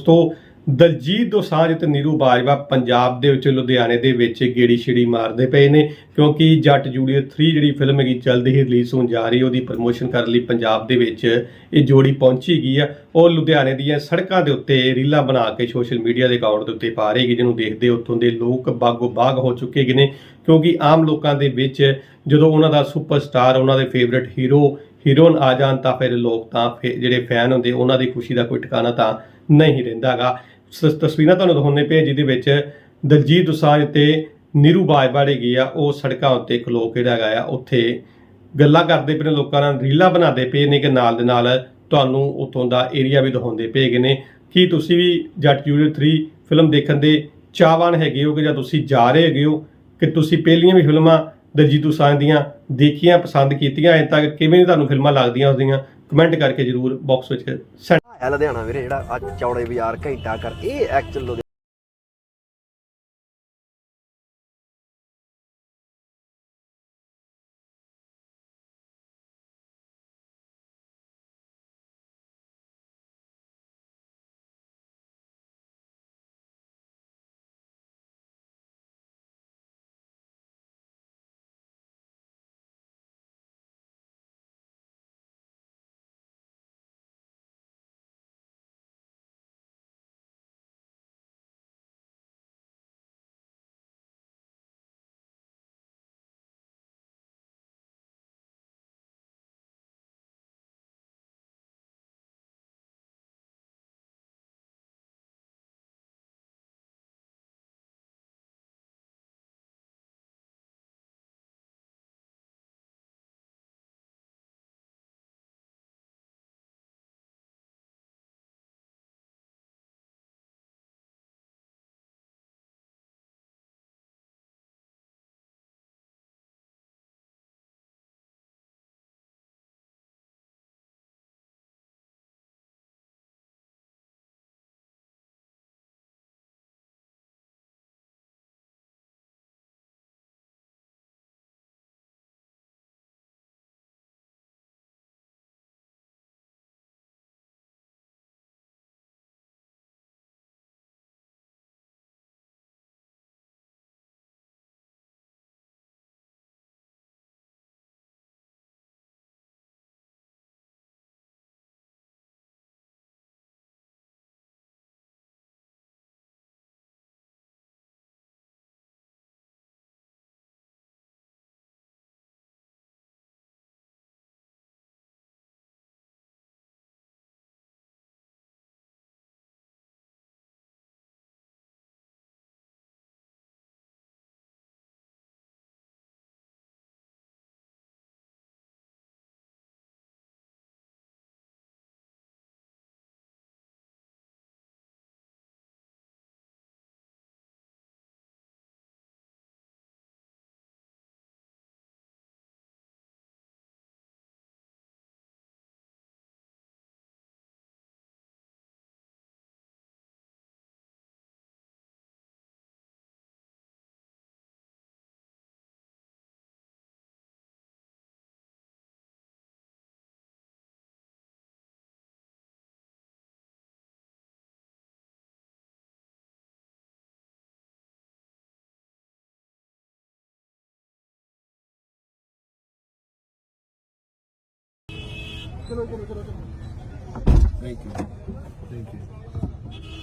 ਦੋਸਤੋ, ਦਲਜੀਤ ਦੋਸਾਂਝ ਤੇ ਨੀਰੂ ਬਾਜਵਾ ਪੰਜਾਬ ਦੇ ਵਿੱਚ ਲੁਧਿਆਣੇ ਦੇ ਵਿੱਚ ਗੇੜੀ ਛਿੜੀ ਮਾਰਦੇ ਪਏ ਨੇ, ਕਿਉਂਕਿ ਜੱਟ ਜੂਲੀਅਟ 3 ਜਿਹੜੀ ਫਿਲਮ ਹੈਗੀ, ਜਲਦੀ ਹੀ ਰਿਲੀਜ਼ ਹੋਣ ਜਾ ਰਹੀ ਉਹਦੀ ਪ੍ਰਮੋਸ਼ਨ ਕਰਨ ਲਈ ਪੰਜਾਬ ਦੇ ਵਿੱਚ ਇਹ ਜੋੜੀ ਪਹੁੰਚੀ ਗਈ ਆ ਉਹ ਲੁਧਿਆਣੇ ਦੀਆਂ ਸੜਕਾਂ ਦੇ ਉੱਤੇ ਰੀਲਾਂ ਬਣਾ ਕੇ ਸੋਸ਼ਲ ਮੀਡੀਆ ਦੇ ਅਕਾਊਂਟ ਦੇ ਉੱਤੇ ਪਾ ਰਹੀ ਜਿਹਨੂੰ ਦੇਖਦੇ ਉੱਥੋਂ ਦੇ ਲੋਕ ਬਾਗੋ ਬਾਗ ਹੋ ਚੁੱਕੇ ਗਏ ਨੇ, ਕਿਉਂਕਿ ਆਮ ਲੋਕਾਂ ਦੇ ਵਿੱਚ ਜਦੋਂ ਉਹਨਾਂ ਦਾ ਸੁਪਰਸਟਾਰ ਉਹਨਾਂ ਦੇ ਫੇਵਰਿਟ ਹੀਰੋ ਹੀਰੋਨ ਆ ਜਾਣ ਤਾਂ ਫਿਰ ਲੋਕ ਤਾਂ ਫਿਰ ਜਿਹੜੇ ਫੈਨ ਹੁੰਦੇ, ਉਹਨਾਂ ਦੀ ਖੁਸ਼ੀ ਦਾ ਕੋਈ ਟਿਕਾਣਾ ਤਾਂ ਨਹੀਂ ਰਹਿੰਦਾਗਾ ਤਸਵੀਰਾਂ ਤੁਹਾਨੂੰ ਦਿਖਾਉਂਦੇ ਪਏ ਜਿਹਦੇ ਵਿੱਚ ਦਲਜੀਤ ਦੋਸਾਂਝ ਤੇ ਨੀਰੂ ਬਾਜਵਾ ਜਿਹੜੇ ਗਏ ਆ, ਉਹ ਸੜਕਾਂ ਉੱਤੇ ਖਲੋ ਕੇ ਜਿਹੜਾ ਹੈਗਾ ਆ। ਉੱਥੇ ਗੱਲਾਂ ਕਰਦੇ ਪਏ ਨੇ, ਲੋਕਾਂ ਨਾਲ ਰੀਲਾਂ ਬਣਾਉਂਦੇ ਪਏ ਨੇ ਕਿ ਨਾਲ ਦੇ ਨਾਲ ਤੁਹਾਨੂੰ ਉੱਥੋਂ ਦਾ ਏਰੀਆ ਵੀ ਦਿਖਾਉਂਦੇ ਪਏ ਹੈਗੇ ਨੇ। ਕੀ ਤੁਸੀਂ ਵੀ ਜੱਟ ਜੂਲੀਅਟ 3 ਫਿਲਮ ਦੇਖਣ ਦੇ ਚਾਹਵਾਨ ਹੈਗੇ ਹੋ ਕਿ ਜਾਂ ਤੁਸੀਂ ਜਾ ਰਹੇ ਹੈਗੇ ਹੋ? ਕਿ ਤੁਸੀਂ ਪਹਿਲੀਆਂ ਵੀ ਫਿਲਮਾਂ ਦਲਜੀਤ ਦੋਸਾਂਝ ਦੀਆਂ ਦੇਖੀਆਂ, ਪਸੰਦ ਕੀਤੀਆਂ, ਅਜੇ ਤੱਕ ਕਿਵੇਂ ਦੀ ਤੁਹਾਨੂੰ ਫਿਲਮਾਂ ਲੱਗਦੀਆਂ ਉਸਦੀਆਂ? ਕਮੈਂਟ ਕਰਕੇ ਜਰੂਰ ਬਾਕਸ ਵਿੱਚ ਇਹ ਲੁਧਿਆਣਾ ਵੀਰੇ ਜਿਹੜਾ ਅੱਜ ਚੌੜੇ ਬਾਜ਼ਾਰ ਘੰਟਾ ਕਰ ਇਹ ਐਕਚੁਅਲ ਚਲੋ ਚਲੋ ਚਲੋ ਥੈਂਕ ਯੂ ਥੈਂਕ ਯੂ